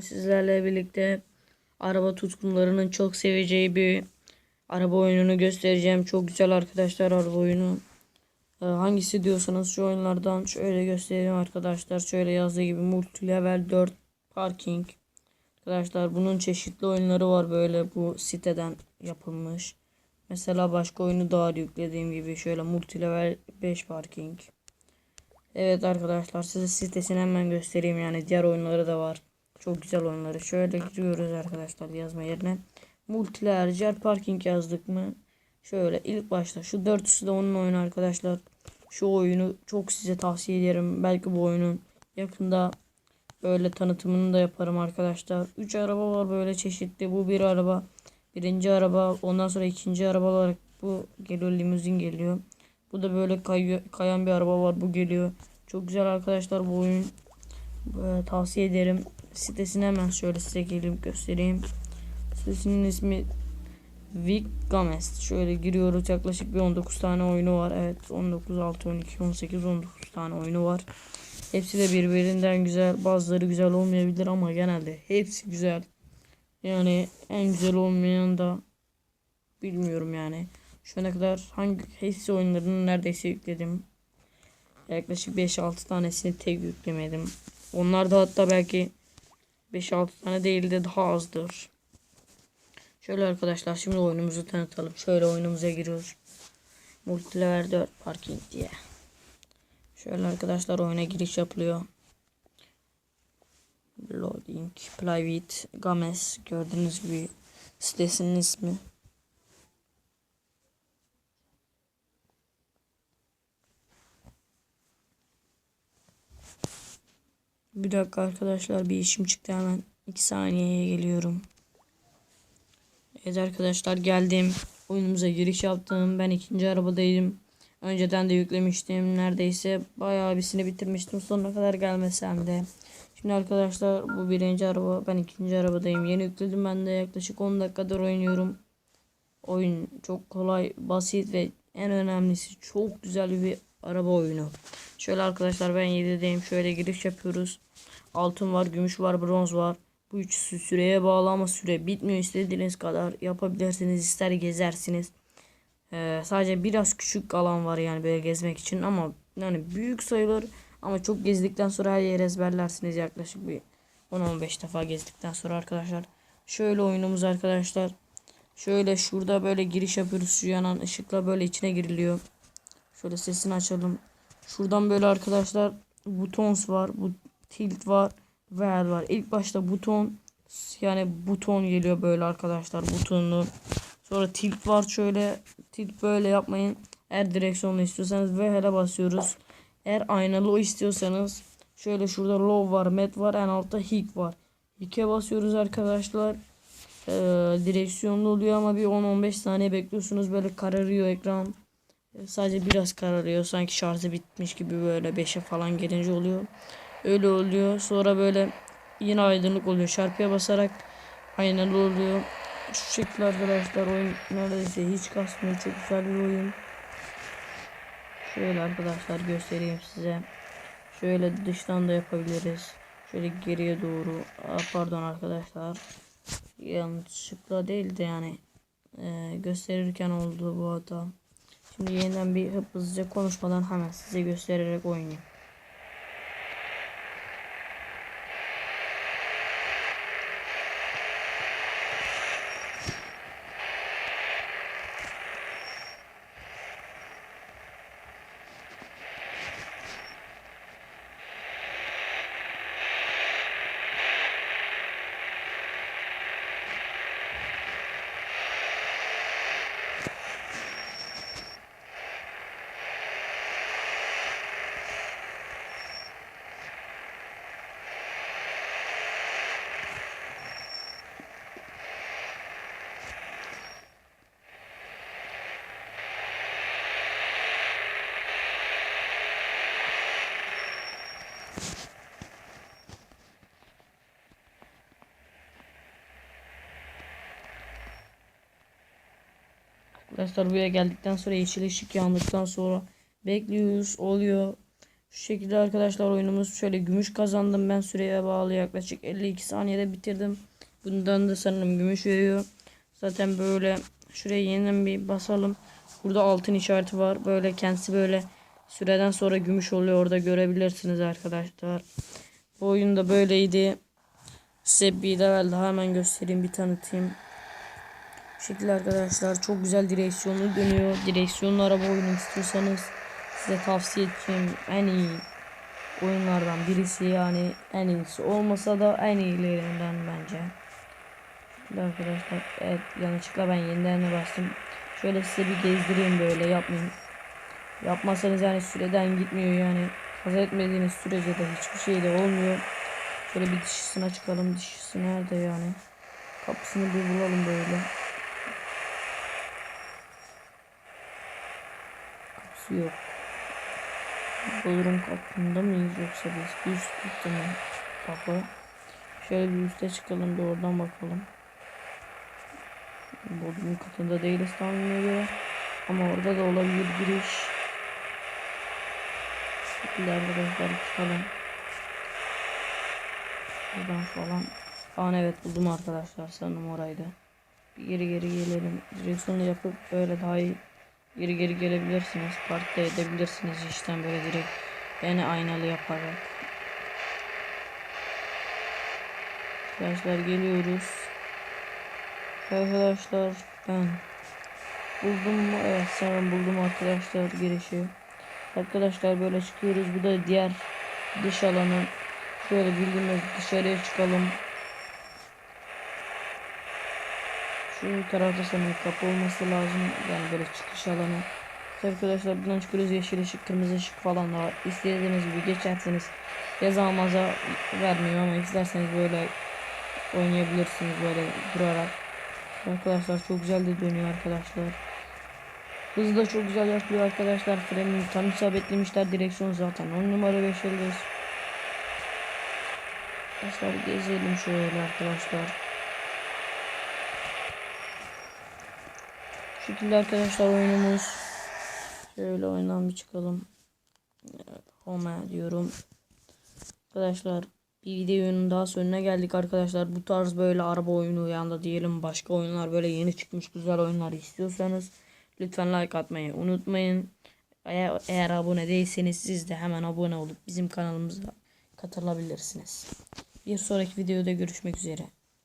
Sizlerle birlikte araba tutkunlarının çok seveceği bir araba oyununu göstereceğim. Çok güzel arkadaşlar araba oyunu. Ee, hangisi diyorsanız şu oyunlardan şöyle göstereyim arkadaşlar. Şöyle yazdığı gibi multi level 4 parking. Arkadaşlar bunun çeşitli oyunları var böyle bu siteden yapılmış. Mesela başka oyunu daha yüklediğim gibi şöyle multi level 5 parking. Evet arkadaşlar size sitesini hemen göstereyim yani diğer oyunları da var. Çok güzel oyunları. Şöyle giriyoruz arkadaşlar yazma yerine. Multiler parking yazdık mı? Şöyle ilk başta şu dörtüsü de onun oyunu arkadaşlar. Şu oyunu çok size tavsiye ederim. Belki bu oyunun yakında böyle tanıtımını da yaparım arkadaşlar. 3 araba var böyle çeşitli. Bu bir araba. Birinci araba. Ondan sonra ikinci araba olarak bu geliyor. Limuzin geliyor. Bu da böyle kay kayan bir araba var. Bu geliyor. Çok güzel arkadaşlar bu oyun. Ee, tavsiye ederim. Sitesini hemen şöyle size gelip göstereyim. Sitesinin ismi Vic Games. Şöyle giriyoruz. Yaklaşık bir 19 tane oyunu var. Evet 19, 6, 12, 18, 19 tane oyunu var. Hepsi de birbirinden güzel. Bazıları güzel olmayabilir ama genelde hepsi güzel. Yani en güzel olmayan da bilmiyorum yani. Şu ana kadar hangi hepsi oyunlarını neredeyse yükledim. Yaklaşık 5-6 tanesini tek yüklemedim. Onlar da hatta belki 5-6 tane değil de daha azdır. Şöyle arkadaşlar şimdi oyunumuzu tanıtalım. Şöyle oyunumuza giriyoruz. Multilevel 4 parking diye. Şöyle arkadaşlar oyuna giriş yapılıyor. Loading with Games gördüğünüz gibi sitesinin ismi. Bir dakika arkadaşlar bir işim çıktı hemen 2 saniyeye geliyorum. Evet arkadaşlar geldim. Oyunumuza giriş yaptım. Ben ikinci arabadaydım. Önceden de yüklemiştim. Neredeyse bayağı birisini bitirmiştim. Sonuna kadar gelmesem de. Şimdi arkadaşlar bu birinci araba. Ben ikinci arabadayım. Yeni yükledim ben de yaklaşık 10 dakikadır oynuyorum. Oyun çok kolay, basit ve en önemlisi çok güzel bir araba oyunu. Şöyle arkadaşlar ben 7'deyim. Şöyle giriş yapıyoruz. Altın var, gümüş var, bronz var. Bu üçüsü süreye bağlı ama süre bitmiyor. istediğiniz kadar yapabilirsiniz. ister gezersiniz. Ee, sadece biraz küçük alan var yani böyle gezmek için ama yani büyük sayılır ama çok gezdikten sonra her yeri ezberlersiniz yaklaşık bir 10-15 defa gezdikten sonra arkadaşlar. Şöyle oyunumuz arkadaşlar. Şöyle şurada böyle giriş yapıyoruz. Şu yanan ışıkla böyle içine giriliyor. Şöyle sesini açalım. Şuradan böyle arkadaşlar butons var. Bu tilt var. Ver var. İlk başta buton yani buton geliyor böyle arkadaşlar butonlu. Sonra tilt var şöyle. Tilt böyle yapmayın. Eğer direksiyonlu istiyorsanız ve basıyoruz. Eğer aynalı istiyorsanız şöyle şurada low var, met var, en altta hik var. Hik'e basıyoruz arkadaşlar. Ee, direksiyonlu oluyor ama bir 10-15 saniye bekliyorsunuz böyle kararıyor ekran. Sadece biraz kararıyor. Sanki şarjı bitmiş gibi böyle 5'e falan gelince oluyor. Öyle oluyor. Sonra böyle yine aydınlık oluyor. Çarpıya basarak aynalı oluyor. Şu şekilde arkadaşlar oyun neredeyse hiç kasmıyor. Çok güzel bir oyun. Şöyle arkadaşlar göstereyim size. Şöyle dıştan da yapabiliriz. Şöyle geriye doğru. Aa, pardon arkadaşlar. Yanlışlıkla değil de yani e, gösterirken oldu bu hata. Şimdi yeniden bir hızlıca konuşmadan hemen size göstererek oynayayım. Arkadaşlar buraya geldikten sonra yeşil ışık yandıktan sonra bekliyoruz oluyor. Şu şekilde arkadaşlar oyunumuz şöyle gümüş kazandım ben süreye bağlı yaklaşık 52 saniyede bitirdim. Bundan da sanırım gümüş veriyor. Zaten böyle şuraya yeniden bir basalım. Burada altın işareti var. Böyle kendisi böyle süreden sonra gümüş oluyor. Orada görebilirsiniz arkadaşlar. Bu oyunda böyleydi. Size bir level daha hemen göstereyim bir tanıtayım. Şekilde arkadaşlar çok güzel direksiyonlu dönüyor. Direksiyonlu araba oyunu istiyorsanız size tavsiye edeceğim en iyi oyunlardan birisi yani en iyisi olmasa da en iyilerinden bence. Arkadaşlar evet yanlışlıkla ben yeniden bastım. Şöyle size bir gezdireyim böyle yapmayın. Yapmazsanız yani süreden gitmiyor yani. Haz etmediğiniz sürece de hiçbir şey de olmuyor. Şöyle bir dışısına çıkalım. Dışısı nerede yani? Kapısını bir bulalım böyle. Kapısı yok. Bodrum katında mıyız yoksa biz üst katta mı kapı? Şöyle bir üste çıkalım bir oradan bakalım. Bodrum katında değiliz tahminime göre. Ama orada da olabilir giriş. Şekilde arkadaşlar çıkalım. Buradan falan. Aa evet buldum arkadaşlar sanırım oraydı. Bir geri geri gelelim. Direksiyonu yapıp böyle daha iyi geri geri gelebilirsiniz. Park da edebilirsiniz işten böyle direkt. Yani aynalı yaparak. Arkadaşlar geliyoruz. Arkadaşlar ben buldum mu? Evet sanırım buldum arkadaşlar girişi. Arkadaşlar böyle çıkıyoruz. Bu da diğer dış alanı. Şöyle bildiğimiz dışarıya çıkalım. Şu tarafta sanırım kapı olması lazım. Yani böyle çıkış alanı. Arkadaşlar buradan çıkıyoruz. Yeşil ışık, kırmızı ışık falan da var. İstediğiniz gibi geçerseniz ceza maza vermiyor ama isterseniz böyle oynayabilirsiniz böyle durarak. Arkadaşlar çok güzel de dönüyor arkadaşlar. Hızı da çok güzel yapıyor arkadaşlar. Frenini tam isabetlemişler. Direksiyon zaten 10 numara 5 yıldız. Arkadaşlar gezelim şöyle arkadaşlar. Şekilde arkadaşlar oyunumuz. Şöyle oyundan bir çıkalım. Home diyorum. Arkadaşlar bir videonun daha sonuna geldik arkadaşlar. Bu tarz böyle araba oyunu yanında diyelim başka oyunlar böyle yeni çıkmış güzel oyunlar istiyorsanız lütfen like atmayı unutmayın. Eğer, eğer abone değilseniz siz de hemen abone olup bizim kanalımıza katılabilirsiniz. Bir sonraki videoda görüşmek üzere.